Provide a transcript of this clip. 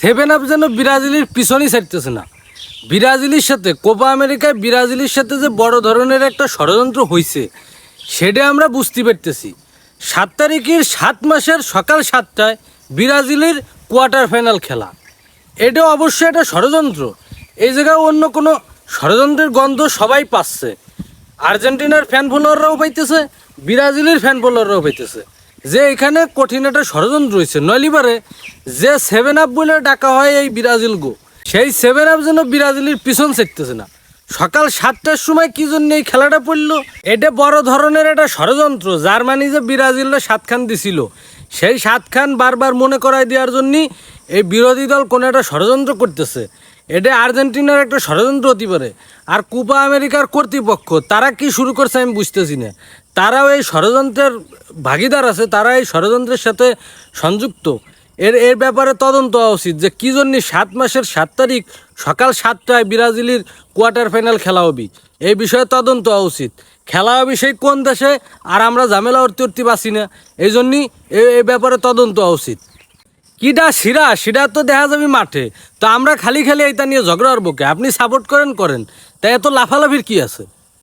Seven up যেন ব্রাজিলের পিছনই ছাড়তেছে না। ব্রাজিলের সাথে কোপা আমেরিকায় ব্রাজিলের সাথে যে বড় ধরনের একটা ষড়যন্ত্র হয়েছে সেটা আমরা বুঝতে পারতেছি। সাত তারিখের সাত মাসের সকাল সাতটায় ব্রাজিলের কোয়ার্টার ফাইনাল খেলা। এটা অবশ্যই একটা ষড়যন্ত্র। এই জায়গায় অন্য কোনো ষড়যন্ত্রের গন্ধ সবাই পাচ্ছে। আর্জেন্টিনার ফ্যান ফলোয়াররাও পাইতেছে, ব্রাজিলের ফ্যান ফলোয়াররাও পাইতেছে। যে এখানে কঠিন একটা ষড়যন্ত্র রয়েছে নলিবারে যে সেভেন আপ বলে ডাকা হয় এই ব্রাজিল গো সেই সেভেন আপ যেন ব্রাজিলের পিছন চেকতেছে না। সকাল সাতটার সময় কি জন্য এই খেলাটা পড়ল? এটা বড় ধরনের একটা ষড়যন্ত্র জার্মানি যে ব্রাজিলরা সাতখান দিছিল। সেই সাতখান বারবার মনে করাই দেওয়ার জন্যই এই বিরোধী দল কোনো একটা ষড়যন্ত্র করতেছে। এটা আর্জেন্টিনার একটা ষড়যন্ত্র হতে পারে। আর কুপা আমেরিকার কর্তৃপক্ষ, তারা কি শুরু করছে আমি বুঝতেছি না। তারাও এই ষড়যন্ত্রের ভাগিদার আছে, তারা এই ষড়যন্ত্রের সাথে সংযুক্ত। এর এর ব্যাপারে তদন্ত হওয়া উচিত যে কী জন্য সাত মাসের সাত তারিখ সকাল সাতটায় ব্রাজিলের কোয়ার্টার ফাইনাল খেলা হবে। এই বিষয়ে তদন্ত হওয়া উচিত। খেলা হবে সেই কোন দেশে আর আমরা ঝামেলা উঠতে উঠতে পারছি না। এই জন্যই এই ব্যাপারে তদন্ত হওয়া উচিত। কিটা শিরা শিরা তো দেখা যাবে মাঠে। তো আমরা খালি খালি এটা নিয়ে ঝগড়া হব কে? আপনি সাপোর্ট করেন করেন। তাই এত লাফালাফির কি আছে?